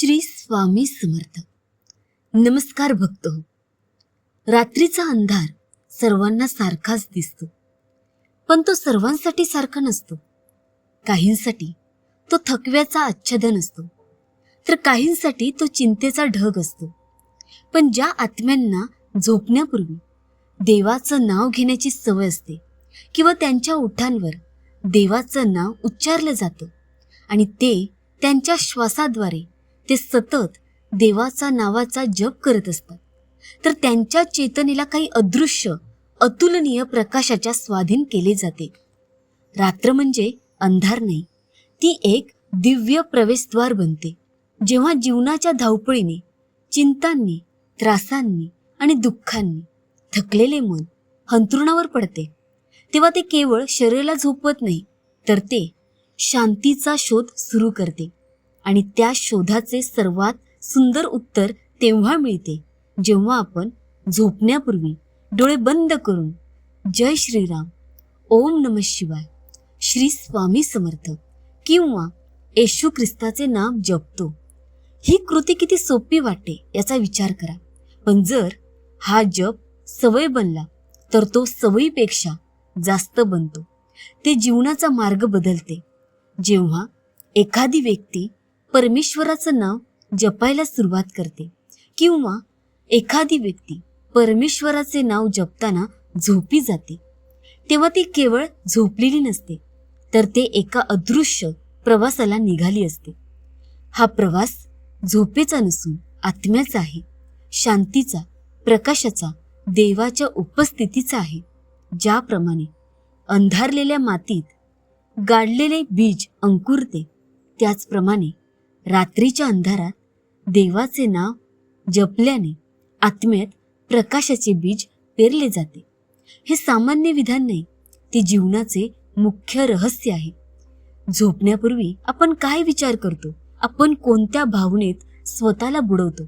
श्री स्वामी समर्थ. नमस्कार भक्त. हो रात्रीचा अंधार सर्वांना सारखाच दिसतो. पण तो सर्वांसाठी सारखा नसतो. काहींसाठी तो थकव्याचा आच्छादन असतो. तर काहींसाठी तो चिंतेचा ढग असतो. पण ज्या आत्म्यांना झोपण्यापूर्वी देवाचं नाव घेण्याची सवय असते किंवा त्यांच्या ओठांवर देवाचं नाव उच्चारलं जातं आणि ते त्यांच्या श्वासाद्वारे ते सतत देवाचा नावाचा जप करत असतात. तर त्यांच्या चेतनेला काही अदृश्य अतुलनीय प्रकाशाच्या स्वाधीन केले जाते. रात्र म्हणजे अंधार नाही ती एक दिव्य प्रवेशद्वार बनते जेव्हा जीवनाच्या धावपळीने चिंतांनी त्रासांनी आणि दुःखांनी थकलेले मन हंतरुणावर पडते. तेव्हा ते केवळ शरीराला झोपवत नाही तर ते शांतीचा शोध सुरू करते. आणि त्या शोधाचे सर्वात सुंदर उत्तर तेव्हा मिळते जेव्हा आपण झोपण्यापूर्वी डोळे बंद करून जय श्रीराम ओम नम शिवाय श्री स्वामी समर्थ किंवा येशू ख्रिस्ताचे नाम जपतो. ही कृती किती सोपी वाटते याचा विचार करा. पण जर हा जप सवय बनला तर तो सवयीपेक्षा जास्त बनतो. ते जीवनाचा मार्ग बदलते. जेव्हा एखादी व्यक्ती परमेश्वराचं नाव जपायला सुरुवात करते. किंवा एखादी व्यक्ती परमेश्वराचे नाव जपताना झोपी जाते. तेव्हा ती केवळ झोपलेली नसते तर ते एका अदृश्य प्रवासाला निघाली असते. हा प्रवास झोपेचा नसून आत्म्याचा आहे शांतीचा प्रकाशाचा देवाच्या उपस्थितीचा आहे ज्याप्रमाणे अंधारलेल्या मातीत गाडलेले बीज अंकुरते त्याचप्रमाणे रात्रीच्या अंधारात देवाचे नाव जपल्याने आत्म्यात प्रकाशाचे बीज पेरले जाते. हे सामान्य विधान नाही ते जीवनाचे मुख्य रहस्य आहे. झोपण्यापूर्वी आपण काय विचार करतो? आपण कोणत्या भावनेत स्वतःला बुडवतो?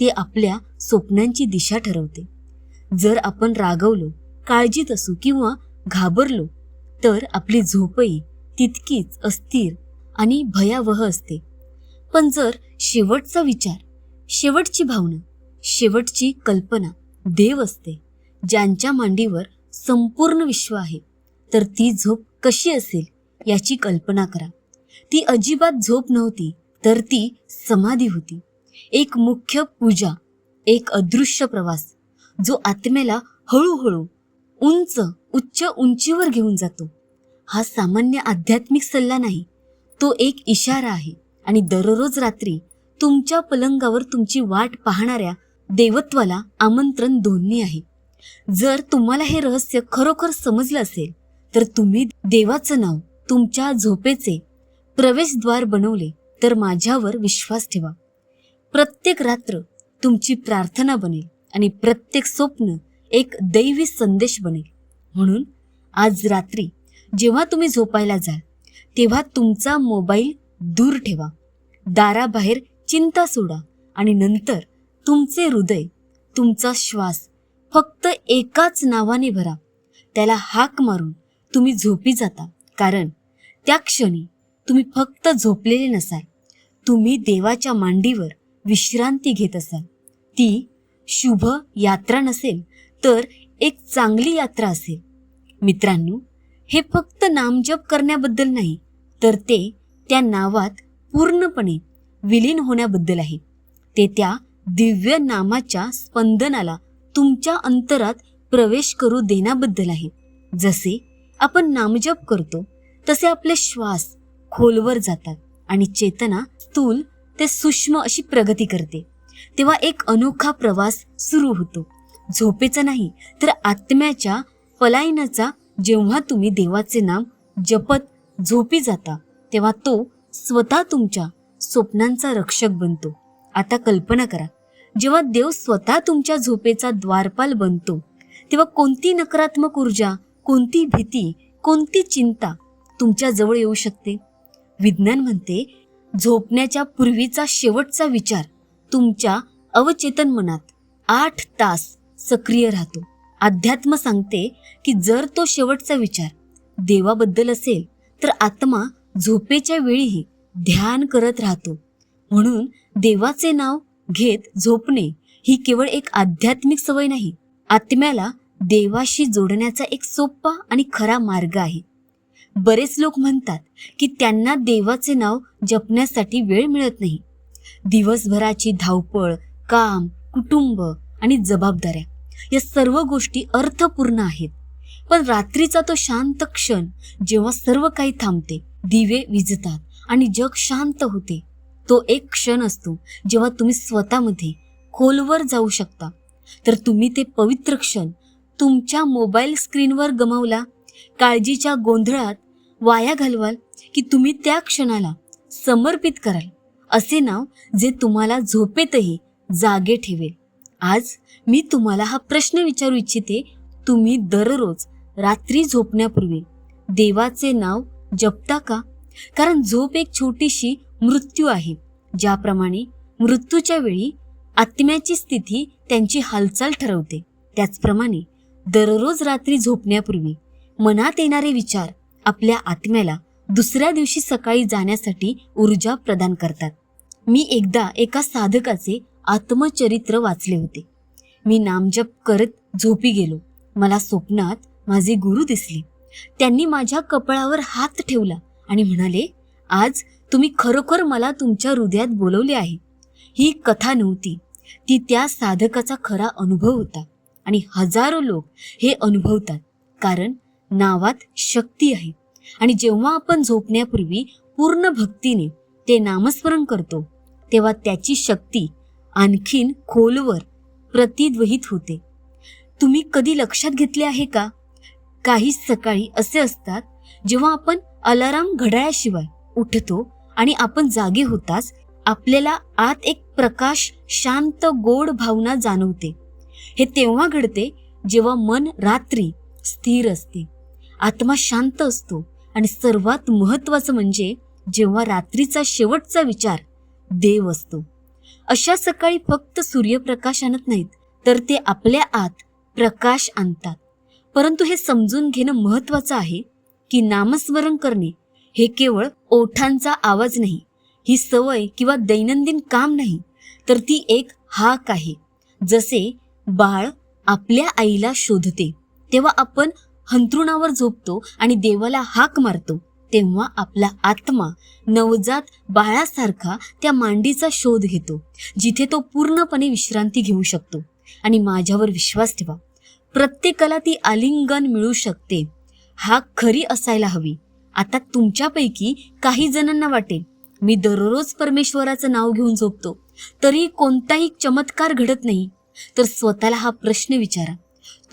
ते आपल्या स्वप्नांची दिशा ठरवते. जर आपण रागवलो काळजीत असू किंवा घाबरलो तर आपली झोपही तितकीच अस्थिर आणि भयावह असते. पण जर शेवटचा विचार शेवटची भावना शेवटची कल्पना देव असते ज्यांच्या मांडीवर संपूर्ण विश्व आहे तर ती झोप कशी असेल याची कल्पना करा. ती अजिबात झोप नव्हती तर ती समाधी होती. एक मुख्य पूजा एक अदृश्य प्रवास जो आत्म्याला हळूहळू उंच उच्च उंचीवर घेऊन जातो. हा सामान्य आध्यात्मिक सल्ला नाही तो एक इशारा आहे. आणि दररोज रात्री तुमच्या पलंगावर तुमची वाट पाहणाऱ्या देवत्वाला आमंत्रण दोन्ही आहे. जर तुम्हाला हे रहस्य खरोखर समजलं असेल तर तुम्ही देवाचं नाव तुमच्या झोपेचे प्रवेशद्वार बनवले तर माझ्यावर विश्वास ठेवा. प्रत्येक रात्र तुमची प्रार्थना बनेल आणि प्रत्येक स्वप्न एक दैवी संदेश बनेल. म्हणून आज रात्री जेव्हा तुम्ही झोपायला जाल तेव्हा तुमचा मोबाईल दूर ठेवा. दाराबाहेर चिंता सोडा आणि नंतर तुमचे हृदय तुमचा श्वास फक्त एकाच नावाने भरा. त्याला हाक मारून तुम्ही झोपी जाता. कारण त्या क्षणी तुम्ही फक्त झोपलेले नसाल. तुम्ही देवाच्या मांडीवर विश्रांती घेत असाल. ती शुभ यात्रा नसेल तर एक चांगली यात्रा असेल. मित्रांनो हे फक्त नामजप करण्याबद्दल नाही तर ते त्या नावात पूर्णपणे विलीन होण्याबद्दल आहे ते त्या दिव्य नामाच्या स्पंदनाला तुमच्या अंतरात प्रवेश करू देण्याबद्दल आहे जसे आपण नामजप करतो तसे आपले श्वास खोलवर जातात आणि चेतना स्थूल ते सूक्ष्म अशी प्रगती करते. तेव्हा एक अनोखा प्रवास सुरू होतो. झोपेचा नाही तर आत्म्याच्या पलायनाचा जेव्हा तुम्ही देवाचे नाम जपत झोपी जाता. तेव्हा तो स्वतः तुमच्या स्वप्नांचा रक्षक बनतो. आता कल्पना करा जेव्हा देव स्वतः तुमच्या झोपेचा द्वारपाल बनतो तेव्हा कोणती नकारात्मक ऊर्जा कोणती भीती कोणती चिंता तुमच्या जवळ येऊ शकते? विज्ञान म्हणते झोपण्याच्या पूर्वीचा शेवटचा विचार तुमच्या अवचेतन मनात आठ तास सक्रिय राहतो. अध्यात्म सांगते की जर तो शेवटचा विचार देवाबद्दल असेल तर आत्मा झोपेच्या वेळीही ध्यान करत राहतो. म्हणून देवाचे नाव घेत झोपणे ही केवळ एक आध्यात्मिक सवय नाही आत्म्याला देवाशी जोडण्याचा एक सोपा आणि खरा मार्ग आहे. बरेच लोक म्हणतात की त्यांना देवाचे नाव जपण्यासाठी वेळ मिळत नाही. दिवसभराची धावपळ काम कुटुंब आणि जबाबदाऱ्या या सर्व गोष्टी अर्थपूर्ण आहेत. पण रात्रीचा तो शांत क्षण जेव्हा सर्व काही थांबते दिवे विजतात आणि जग शांत होते. तो एक क्षण असतो जेव्हा तुम्ही स्वतःमध्ये खोलवर जाऊ शकता. तर तुम्ही ते पवित्र क्षण तुमच्या मोबाईल स्क्रीनवर गमावला काळजीच्या गोंधळात वाया घालवाल की तुम्ही त्या क्षणाला समर्पित कराल. असे नाव जे तुम्हाला झोपेतही जागे ठेवेल. आज मी तुम्हाला हा प्रश्न विचारू इच्छिते तुम्ही दररोज रात्री झोपण्यापूर्वी देवाचे नाव जपता का? कारण झोप एक छोटीशी मृत्यू आहे. ज्याप्रमाणे मृत्यूच्या वेळी आत्म्याची स्थिती त्यांची हालचाल ठरवते. त्याचप्रमाणे दररोज रात्री झोपण्यापूर्वी मनात येणारे विचार आपल्या आत्म्याला दुसऱ्या दिवशी सकाळी जाण्यासाठी ऊर्जा प्रदान करतात. मी एकदा एका साधकाचे आत्मचरित्र वाचले होते. मी नामजप करत झोपी गेलो. मला स्वप्नात माझे गुरु दिसले. त्यांनी माझ्या कपाळावर हात ठेवला आणि म्हणाले आज तुम्ही खरोखर मला तुमच्या हृदयात बोलवले आहे. ही कथा नव्हती. ती त्या साधकाचा खरा अनुभव होता आणि हजारो लोक हे अनुभवतात कारण नावात शक्ती आहे. आणि जेव्हा आपण झोपण्यापूर्वी पूर्ण भक्तीने ते नामस्मरण करतो तेव्हा त्याची शक्ती आणखीन खोलवर प्रतिध्वहित होते. तुम्ही कधी लक्षात घेतले आहे का? काही सकाळी असे असतात जेव्हा आपण अलाराम घड्याळाशिवाय उठतो आणि आपण जागे होताच आपल्याला आत एक प्रकाश शांत गोड भावना जाणवते. हे तेव्हा घडते जेव्हा मन रात्री स्थिर असते. आत्मा शांत असतो आणि सर्वात महत्वाचं म्हणजे जेव्हा रात्रीचा शेवटचा विचार देव असतो. अशा सकाळी फक्त सूर्यप्रकाश आणत नाहीत तर ते आपल्या आत प्रकाश आणतात. परंतु हे समजून घेणं महत्वाचं आहे की नामस्मरण करणे हे केवळ ओठांचा आवाज नाही ही सवय किंवा दैनंदिन काम नाही तर ती एक हाक आहे. जसे बाळ आपल्या आईला शोधते तेव्हा आपण हंतरुणावर झोपतो आणि देवाला हाक मारतो तेव्हा आपला आत्मा नवजात बाळासारखा त्या मांडीचा शोध घेतो जिथे तो पूर्णपणे विश्रांती घेऊ शकतो. आणि माझ्यावर विश्वास ठेवा प्रत्येकाला ती आलिंगन मिळू शकते. हा खरी असायला हवी. आता तुमच्यापैकी काही जणांना वाटेल. मी दररोज परमेश्वराचं नाव घेऊन झोपतो. तरी कोणताही चमत्कार घडत नाही. तर स्वतःला हा प्रश्न विचारा.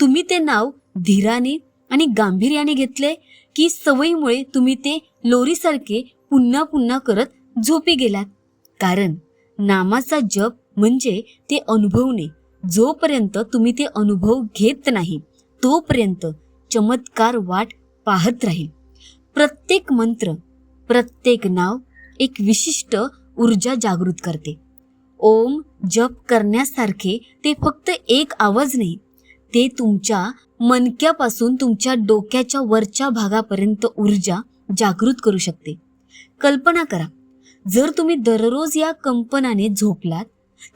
तुम्ही ते नाव धीराने आणि गांभीर्याने घेतले की सवयीमुळे तुम्ही ते लोरीसारखे पुन्हा पुन्हा करत झोपी गेलात? कारण नामाचा जप म्हणजे ते अनुभवणे. जोपर्यंत तुम्ही ते अनुभव घेत नाही तोपर्यंत चमत्कार वाट पाहत राहील. प्रत्येक मंत्र प्रत्येक नाव एक विशिष्ट ऊर्जा जागृत करते. ओम जप करण्यासारखे ते फक्त एक आवाज नाही ते तुमच्या मनक्यापासून तुमच्या डोक्याच्या वरच्या भागापर्यंत ऊर्जा जागृत करू शकते. कल्पना करा जर तुम्ही दररोज या कंपनाने झोपलात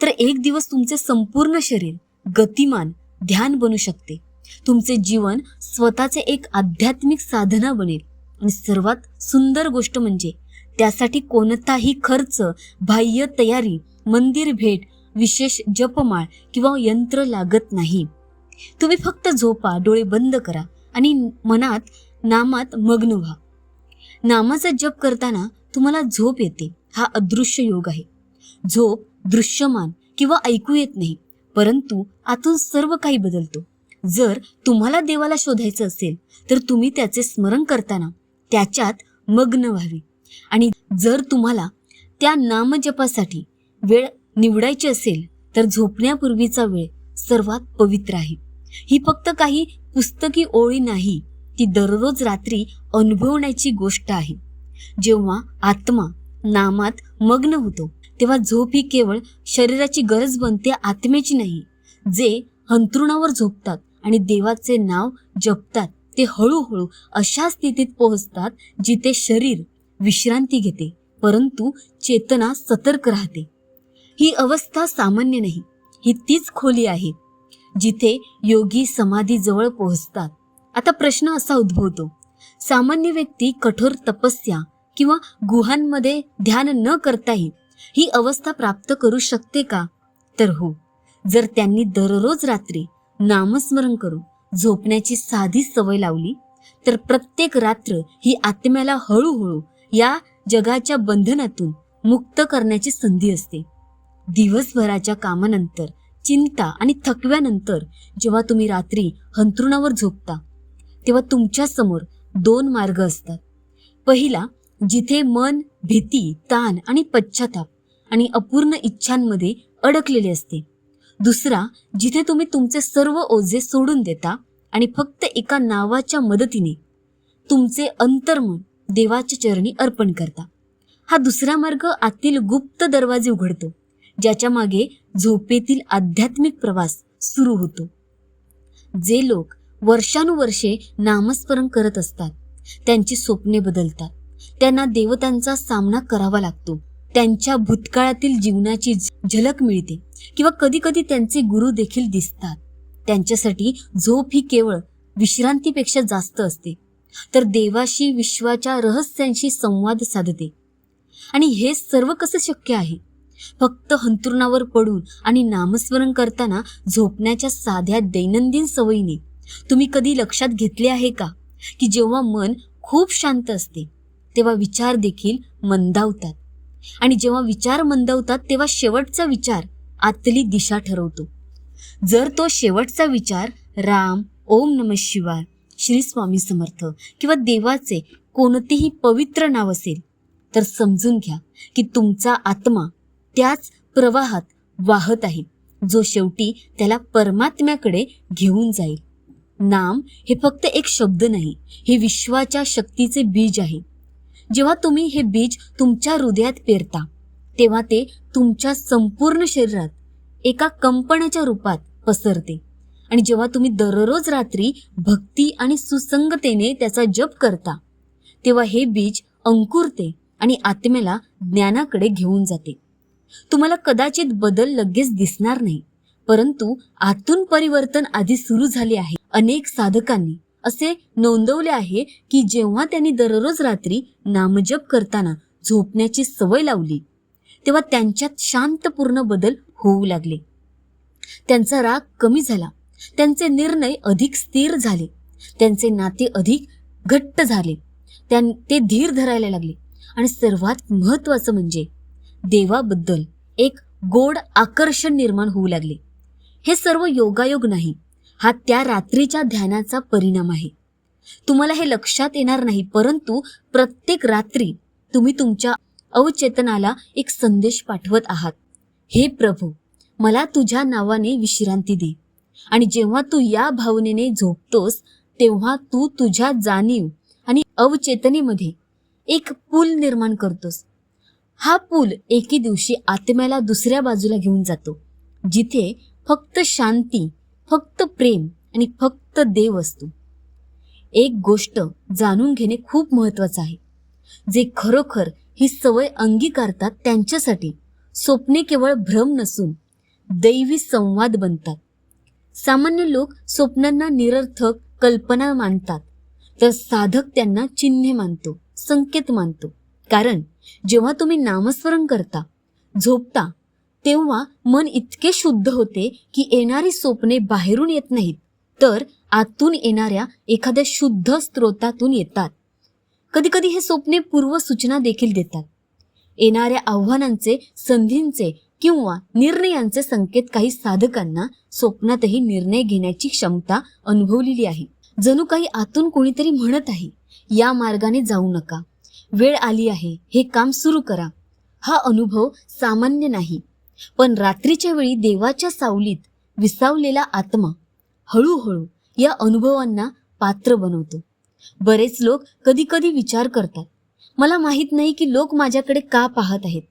तर एक दिवस तुमचे संपूर्ण शरीर गतिमान ध्यान बनू शकते. तुमचे जीवन स्वतःचे एक आध्यात्मिक साधना बनेल. आणि सर्वात सुंदर गोष्ट म्हणजे त्यासाठी कोणताही खर्च बाह्य तयारी मंदिर भेट विशेष जपमाळ किंवा यंत्र लागत नाही. तुम्ही फक्त झोपा डोळे बंद करा आणि मनात नामात मग्न व्हा. नामाचा जप करताना तुम्हाला झोप येते. हा अदृश्य योग आहे. झोप दृश्यमान किंवा ऐकू येत नाही परंतु आतून सर्व काही बदलतो. जर तुम्हाला देवाला शोधायचं असेल तर तुम्ही त्याचे स्मरण करताना त्याच्यात मग्न व्हावे. आणि जर तुम्हाला त्या नामजपासाठी वेळ निवडायची असेल तर झोपण्यापूर्वीचा वेळ सर्वात पवित्र आहे. ही फक्त काही पुस्तकी ओळी नाही ती दररोज रात्री अनुभवण्याची गोष्ट आहे. जेव्हा आत्मा नामात मग्न होतो तेव्हा झोप ही केवळ शरीराची गरज बनते आत्म्याची नाही. जे हंतरुणावर झोपतात आणि देवाचे नाव जपतात ते हळूहळू अशा स्थितीत पोहोचतात जिथे शरीर विश्रांती घेते परंतु चेतना सतर्क राहते. ही अवस्था सामान्य नाही ही तीच खोली आहे जिथे योगी समाधी जवळ पोहोचतात. आता प्रश्न असा उद्भवतो सामान्य व्यक्ती कठोर तपस्या किंवा गुहांमध्ये ध्यान न करताही ही अवस्था प्राप्त करू शकते का? तर हो जर त्यांनी दररोज रात्री नामस्मरण करून झोपण्याची साधी सवय लावली तर प्रत्येक रात्र ही आत्म्याला हळूहळू या जगाच्या बंधनातून मुक्त करण्याची संधी असते. दिवसभराच्या कामानंतर चिंता आणि थकव्यानंतर जेव्हा तुम्ही रात्री हंतरुणावर झोपता तेव्हा तुमच्यासमोर दोन मार्ग असतात. पहिला जिथे मन भीती ताण आणि पश्चाताप आणि अपूर्ण इच्छांमध्ये अडकलेले असते. दुसरा जिथे तुम्ही तुमचे सर्व ओझे सोडून देता आणि फक्त एका नावाच्या मदतीने तुमचे अंतर्मन देवाच्या चरणी अर्पण करता. हा दुसरा मार्ग आतील गुप्त दरवाजे उघडतो ज्याच्या मागे झोपेतील आध्यात्मिक प्रवास सुरू होतो. जे लोक वर्षानुवर्षे नामस्मरण करत असतात त्यांची स्वप्ने बदलतात त्यांना देवतांचा सामना करावा लागतो. त्यांच्या भूतकाळातील जीवनाची झलक मिळते किंवा कधी कधी त्यांचे गुरु देखील दिसतात. त्यांच्यासाठी झोप ही केवळ विश्रांतीपेक्षा जास्त असते. तर देवाशी विश्वाच्या रहस्यांशी संवाद साधते. आणि हे सर्व कसं शक्य आहे? फक्त हंतुरणावर पडून आणि नामस्मरण करताना झोपण्याच्या साध्या दैनंदिन सवयीने तुम्ही कधी लक्षात घेतले आहे का? की जेव्हा मन खूप शांत असते तेव्हा विचार देखील मंदावतात. आणि जेव्हा विचार मंदवतात तेव्हा शेवटचा विचार आतली दिशा ठरवतो. जर तो शेवटचा विचार राम ओम नम शिवाय श्री स्वामी समर्थ किंवा देवाचे कोणतेही पवित्र नाव असेल तर समजून घ्या की तुमचा आत्मा त्याच प्रवाहात वाहत आहे जो शेवटी त्याला परमात्म्याकडे घेऊन जाईल. नाम हे फक्त एक शब्द नाही हे विश्वाच्या शक्तीचे बीज आहे. जेव्हा तुम्ही हे बीज तुमच्या हृदयात पेरता तेव्हा ते तुमच्या संपूर्ण शरीरात एका कंपनाच्या रूपात पसरते. आणि जेव्हा तुम्ही दररोज रात्री भक्ती आणि सुसंगतेने त्याचा जप करता तेव्हा हे बीज अंकुरते आणि आत्म्याला ज्ञानाकडे घेऊन जाते. तुम्हाला कदाचित बदल लगेच दिसणार नाही परंतु आतून परिवर्तन आधी सुरू झाले आहे. अनेक साधकांनी असे नोंदवले आहे की जेव्हा त्यांनी दररोज रात्री नामजप करताना झोपण्याची सवय लावली तेव्हा त्यांच्यात शांतपूर्ण बदल होऊ लागले. त्यांचा राग कमी झाला. त्यांचे निर्णय अधिक स्थिर झाले. त्यांचे नाते अधिक घट्ट झाले. त्यां ते धीर धरायला लागले. आणि सर्वात महत्वाचं म्हणजे देवाबद्दल एक गोड आकर्षण निर्माण होऊ लागले. हे सर्व योगायोग नाही हा त्या रात्रीच्या ध्यानाचा परिणाम आहे. तुम्हाला हे लक्षात येणार नाही परंतु प्रत्येक रात्री तुम्ही तुमच्या अवचेतनाला एक संदेश पाठवत आहात. हे प्रभू मला तुझ्या नावाने विश्रांती दे. आणि जेव्हा तू या भावनेने झोपतोस तेव्हा तू तुझ्या जाणीव आणि अवचेतनेमध्ये एक पूल निर्माण करतोस. हा पूल एके दिवशी आत्म्याला दुसऱ्या बाजूला घेऊन जातो जिथे फक्त शांती फक्त प्रेम आणि फक्त देव असतो. एक गोष्ट जाणून घेणे खूप महत्वाचं आहे. जे खरोखर ही सवय अंगीकारतात त्यांच्यासाठी स्वप्ने केवळ भ्रम नसून दैवी संवाद बनतात. सामान्य लोक स्वप्नांना निरर्थक कल्पना मानतात तर साधक त्यांना चिन्हे मानतो संकेत मानतो. कारण जेव्हा तुम्ही नामस्मरण करता झोपता तेव्हा मन इतके शुद्ध होते की येणारी स्वप्ने बाहेरून येत नाहीत. तर आतून येणाऱ्या एखाद्या शुद्ध स्रोतातून येतात. कधीकधी हे स्वप्ने पूर्वसूचना देखील देतात. येणाऱ्या आव्हानांचे संधींचे किंवा निर्णयांचे संकेत काही साधकांना स्वप्नातही निर्णय घेण्याची क्षमता अनुभवलेली आहे. जणू काही आतून कोणीतरी म्हणत आहे या मार्गाने जाऊ नका. वेळ आली आहे. हे काम सुरू करा. हा अनुभव सामान्य नाही. पण रात्रीच्या वेळी देवाच्या सावलीत विसावलेला आत्मा हळूहळू या अनुभवांना पात्र बनवतो. बरेच लोक कधी कधी विचार करतात मला माहीत नाही की लोक माझ्याकडे का पाहत आहेत.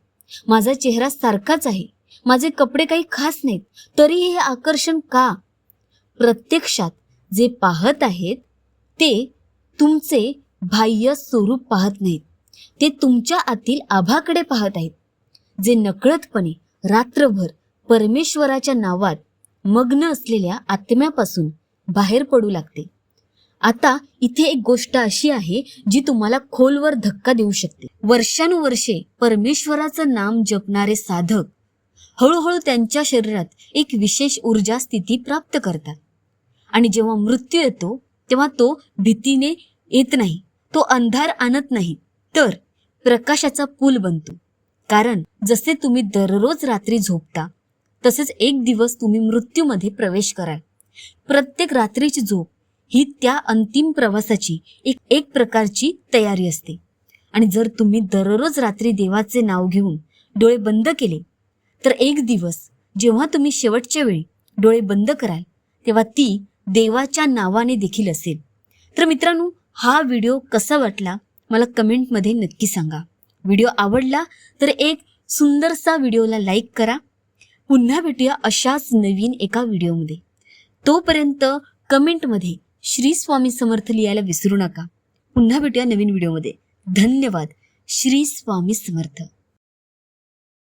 माझा चेहरा सारखाच आहे. माझे कपडे काही खास नाहीत. तरीही हे आकर्षण का? प्रत्यक्षात जे पाहत आहेत ते तुमचे बाह्य स्वरूप पाहत नाहीत. ते तुमच्या आतील आभाकडे पाहत आहेत. जे नकळतपणे रात्रभर परमेश्वराच्या नावात मग्न असलेल्या आत्म्यापासून बाहेर पडू लागते. आता इथे एक गोष्ट अशी आहे जी तुम्हाला खोलवर धक्का देऊ शकते. वर्षानुवर्षे परमेश्वराचं नाम जपणारे साधक हळूहळू त्यांच्या शरीरात एक विशेष ऊर्जा स्थिती प्राप्त करतात. आणि जेव्हा मृत्यू येतो तेव्हा तो भीतीने येत नाही तो अंधार आणत नाही तर प्रकाशाचा पूल बनतो. कारण जसे तुम्ही दररोज रात्री झोपता तसेच एक दिवस तुम्ही मृत्यूमध्ये प्रवेश कराल. प्रत्येक रात्रीची झोप ही त्या अंतिम प्रवासाची एक एक प्रकारची तयारी असते. आणि जर तुम्ही दररोज रात्री देवाचे नाव घेऊन डोळे बंद केले तर एक दिवस जेव्हा तुम्ही शेवटच्या वेळी डोळे बंद कराल तेव्हा ती देवाच्या नावाने देखील असेल. तर मित्रांनो हा व्हिडिओ कसा वाटला मला कमेंटमध्ये नक्की सांगा. व्हिडिओ आवडला तर एक सुंदरसा व्हिडिओला लाईक करा. पुन्हा भेटूया अशाच नवीन एका व्हिडिओमध्ये. तोपर्यंत कमेंटमध्ये श्री स्वामी समर्थ लिहायला विसरू नका. पुन्हा भेटूया नवीन व्हिडिओमध्ये. धन्यवाद. श्री स्वामी समर्थ.